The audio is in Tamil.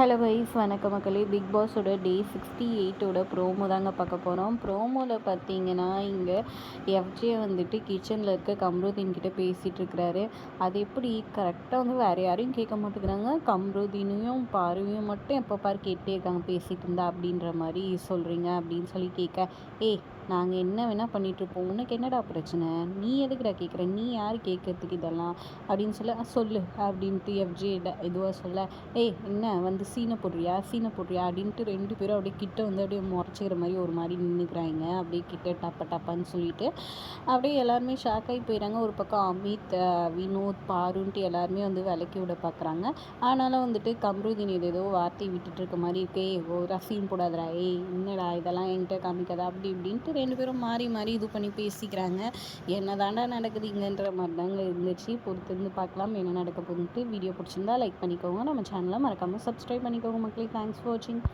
ஹலோ வைஸ் வணக்க மக்களே. பிக் பாஸோட டே சிக்ஸ்டி எயிட்டோட ப்ரோமோ தாங்க பார்க்க போகிறோம் ப்ரோமோவில் பார்த்தீங்கன்னா இங்கே எஃப்ஜே வந்துட்டு கிச்சனில் இருக்க கம்ருதீன் கிட்டே பேசிகிட்டு இருக்கிறாரு. அது எப்படி? கரெக்டாக வந்து வேறு யாரையும் கேட்க மாட்டேங்கிறாங்க. கம்ருதீனையும் பார்வையும் மட்டும் எப்போ பார் கேட்டே இருக்காங்க. பேசிகிட்டு இருந்தா அப்படின்ற மாதிரி சொல்கிறீங்க அப்படின்னு சொல்லி கேட்க ஏய் நாங்கள் என்ன வேணால் பண்ணிகிட்ருப்போம் உனக்கு என்னடா பிரச்சனை? நீ எதுக்குடா கேட்குற? நீ யார் கேட்கறதுக்கு இதெல்லாம்? அப்படின்னு சொல்ல சொல்லு அப்படின்ட்டு எஃப்ஜே இதுவாக சொல்ல ஏய் என்ன வந்து சீனை போடுறியா சீனை போடுறியா அப்படின்ட்டு ரெண்டு பேரும் அப்படியே கிட்ட வந்து அப்படியே முறைச்சிக்கிற மாதிரி ஒரு மாதிரி நின்றுக்கிறாங்க அப்படியே கிட்ட டப்ப டப்பான்னு சொல்லிட்டு அப்படியே எல்லாருமே ஷாக் ஆகி போயிடறாங்க. ஒரு பக்கம் அமித் வினோத் பாருன்ட்டு எல்லாருமே வந்து விலக்கி விட பார்க்குறாங்க. ஆனாலும் வந்துட்டு கம்ருதீன் இது ஏதோ வார்த்தை விட்டுட்டு இருக்க மாதிரி இருக்கே. ஒரு சீன் போடாதடா. ஏய் என்னடா இதெல்லாம் என்கிட்ட காமிக்காதா? அப்படி இப்படின்ட்டு ரெண்டு பேரும் மாறி மாறி இது பண்ணி பேசிக்கிறாங்க. என்ன தாண்டா நடக்குது இங்கன்ற மாதிரி தாங்க இருந்துச்சு. பொறுத்திருந்து பார்க்கலாம். என்ன நடக்க போகுதுன்ட்டு வீடியோ பிடிச்சிருந்தா லைக் பண்ணிக்கோங்க. நம்ம சேனலை மறக்காமல் சப்ஸ்கிரைப் பண்ணிக்கோங்க மக்களே. தேங்க்ஸ் ஃபார் வாட்சிங்